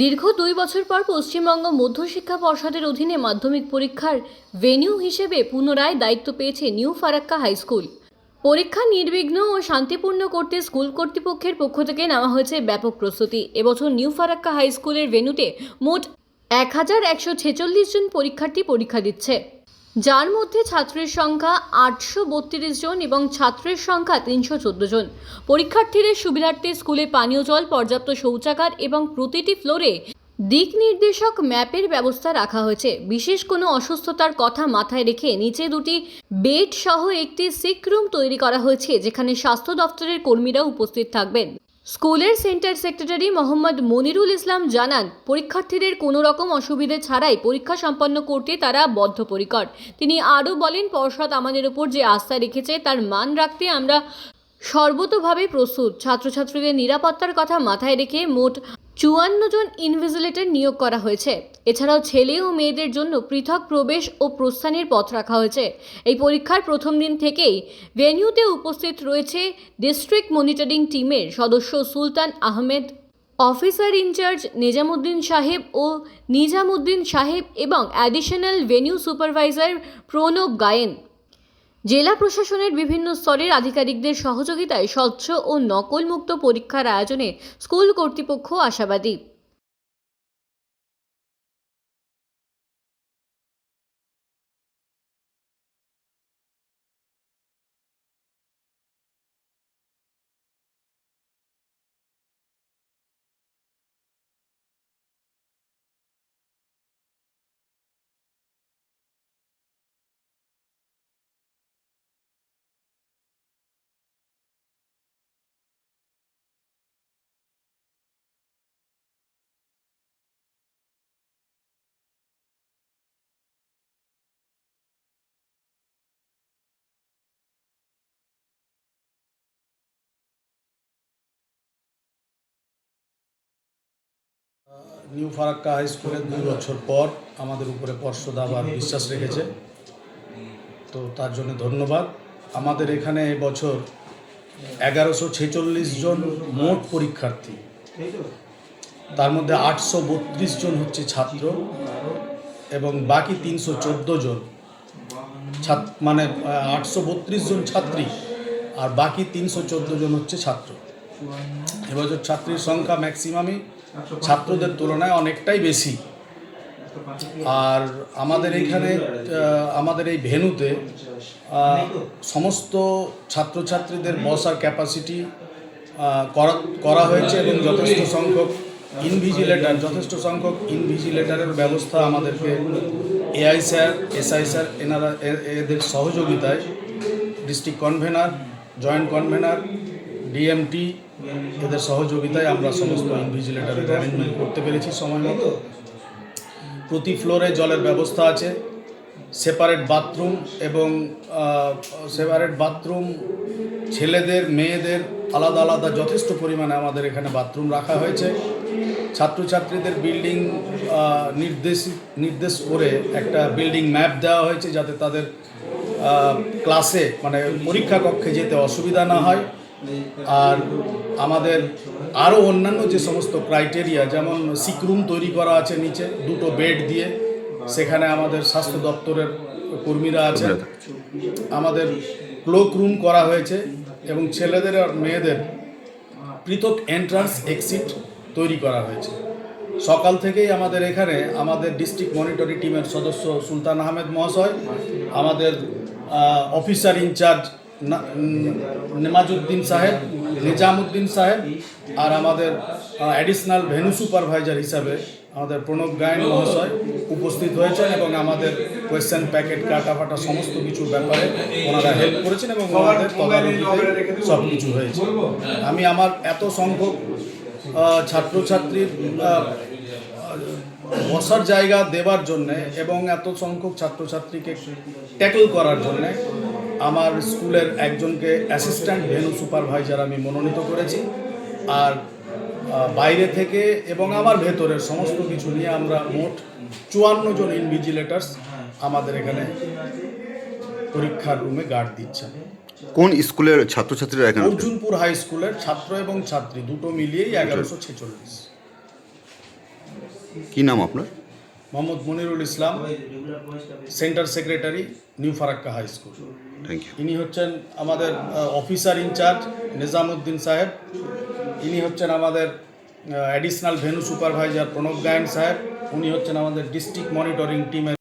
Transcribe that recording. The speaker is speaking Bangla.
দীর্ঘ দুই বছর পর পশ্চিমবঙ্গ মধ্যশিক্ষা পর্ষদের অধীনে মাধ্যমিক পরীক্ষার ভেনিউ হিসেবে পুনরায় দায়িত্ব পেয়েছে নিউ ফারাক্কা হাই স্কুল। পরীক্ষা নির্বিঘ্ন ও শান্তিপূর্ণ করতে স্কুল কর্তৃপক্ষের পক্ষ থেকে নেওয়া হয়েছে ব্যাপক প্রস্তুতি। এবছর নিউ ফারাক্কা হাইস্কুলের ভেন্যুতে মোট এক হাজার একশো ছেচল্লিশ জন পরীক্ষার্থী পরীক্ষা দিচ্ছে। যার মধ্যে ছাত্রের সংখ্যা আটশো বত্রিশ জন এবং ছাত্রের সংখ্যা তিনশো চোদ্দ জন। পরীক্ষার্থীদের সুবিধার্থে স্কুলে পানীয় জল, পর্যাপ্ত শৌচাগার এবং প্রতিটি ফ্লোরে দিক নির্দেশক ম্যাপের ব্যবস্থা রাখা হয়েছে। বিশেষ কোনো অসুস্থতার কথা মাথায় রেখে নিচে দুটি বেড সহ একটি সিক রুম তৈরি করা হয়েছে, যেখানে স্বাস্থ্য দপ্তরের কর্মীরা উপস্থিত থাকবেন। স্কুলের সেন্টার সেক্রেটারি মোহাম্মদ মনিরুল ইসলাম জানান, পরীক্ষার্থীদের কোনো রকম অসুবিধে ছাড়াই পরীক্ষা সম্পন্ন করতে তারা বদ্ধপরিকর। তিনি আরও বলেন, পর্ষদ আমাদের উপর যে আস্থা রেখেছে তার মান রাখতে আমরা সর্বতোভাবে প্রস্তুত। ছাত্রছাত্রীদের নিরাপত্তার কথা মাথায় রেখে মোট চুয়ান্ন জন ইনভিজিলেটর নিয়োগ করা হয়েছে। এছাড়াও ছেলে ও মেয়েদের জন্য পৃথক প্রবেশ ও প্রস্থানের পথ রাখা হয়েছে। এই পরীক্ষার প্রথম দিন থেকেই ভেন্যুতে উপস্থিত রয়েছে ডিস্ট্রিক্ট মনিটরিং টিমের সদস্য সুলতান আহমেদ, অফিসার ইনচার্জ নিজামুদ্দিন সাহেব ও নিজামুদ্দিন সাহেব এবং additional venue supervisor Pranab Gayen. জেলা প্রশাসনের বিভিন্ন স্তরের আধিকারিকদের সহযোগিতায় স্বচ্ছ ও নকলমুক্ত পরীক্ষার আয়োজনে স্কুল কর্তৃপক্ষ আশাবাদী। নিউ ফারাক্কা হাই স্কুলে দুই বছর পর আমাদের উপরে পর্ষদ আবার বিশ্বাস রেখেছে। তো তার জন্য ধন্যবাদ। আমাদের এখানে এবছর এগারোশো ছেচল্লিশ জন মোট পরীক্ষার্থী। তার মধ্যে আটশো বত্রিশ জন হচ্ছে ছাত্র এবং বাকি তিনশো চোদ্দ জন মানে আটশো বত্রিশ জন ছাত্রী আর বাকি তিনশো চোদ্দ জন হচ্ছে ছাত্র। এবছর ছাত্রীর সংখ্যা ম্যাক্সিমামই ছাত্রদের তুলনায় অনেকটাই বেশি। আর আমাদের এইখানে আমাদের এই ভেনুতে সমস্ত ছাত্রছাত্রীদের বসার ক্যাপাসিটি করা করা হয়েছে এবং যথেষ্ট সংখ্যক ইনভিজিলেটার যথেষ্ট সংখ্যক ইনভিজিলেটারের ব্যবস্থা আমাদেরকে এআই স্যার এসআই স্যার এনারা এদের সহযোগিতায় district convener joint convener DMT এদের সহযোগিতায় আমরা সমস্ত ইনভিজিলেটারের অ্যারেঞ্জমেন্ট করতে পেরেছি সময় মতো। প্রতি ফ্লোরে জলের ব্যবস্থা আছে সেপারেট বাথরুম এবং সেপারেট বাথরুম ছেলেদের, মেয়েদের আলাদা আলাদা যথেষ্ট পরিমাণে আমাদের এখানে বাথরুম রাখা হয়েছে। ছাত্রছাত্রীদের বিল্ডিং নির্দেশ নির্দেশ করে একটা বিল্ডিং ম্যাপ দেওয়া হয়েছে যাতে তাদের ক্লাসে মানে পরীক্ষা কক্ষে যেতে অসুবিধা না হয়। আর আমাদের আরও অন্যান্য যে সমস্ত ক্রাইটেরিয়া যেমন সিক রুম তৈরি করা আছে নিচে, দুটো বেড দিয়ে, সেখানে আমাদের স্বাস্থ্য দপ্তরের কর্মীরা আছে। আমাদের ক্লোক রুম করা হয়েছে এবং ছেলেদের আর মেয়েদের পৃথক এন্ট্রান্স এক্সিট তৈরি করা হয়েছে। সকাল থেকেই আমাদের এখানে আমাদের ডিস্ট্রিক্ট মনিটরি টিমের সদস্য সুলতান আহমেদ মহাশয়, আমাদের অফিসার ইনচার্জ নেমাজউদ্দিন সাহেব নিজামুদ্দিন সাহেব আর আমাদের অ্যাডিশনাল ভেনু সুপারভাইজার হিসাবে আমাদের প্রণব গায়ন মহাশয় উপস্থিত হয়েছেন এবং আমাদের কোয়েশ্চেন প্যাকেট কাটা ফাটা সমস্ত কিছুর ব্যাপারে ওনারা হেল্প করেছেন এবং আমাদের তদারকিতে সব কিছু হয়েছে। আমি আমার এত সংখ্যক ছাত্রছাত্রীর বসার জায়গা দেওয়ার জন্যে এবং এত সংখ্যক ছাত্রছাত্রীকে ট্যাকল করার জন্যে আমার স্কুলের একজনকে অ্যাসিস্ট্যান্ট ভেনু সুপারভাইজার আমি মনোনীত করেছি। আর বাইরে থেকে এবং আমার ভেতরের সমস্ত কিছু নিয়ে আমরা মোট চুয়ান্ন জন ইনভিজিলেটার্স আমাদের এখানে পরীক্ষার রুমে গার্ড দিচ্ছেন। কোন স্কুলের ছাত্রছাত্রীরা এখানে? অর্জুনপুর হাই স্কুলের ছাত্র এবং ছাত্রী দুটো মিলিয়েই এগারোশো ছেচল্লিশ। কি নাম আপনার? Mohammad Monirul Islam centre secretary new Farakka high school. Thank ইনি হচ্ছেন আমাদের অফিসার ইনচার্জ নিজামুদ্দিন সাহেব। ইনি হচ্ছেন আমাদের অ্যাডিশনাল ভেনু সুপারভাইজার প্রণব গায়ন সাহেব। উনি হচ্ছেন আমাদের ডিস্ট্রিক্ট মনিটরিং টিমের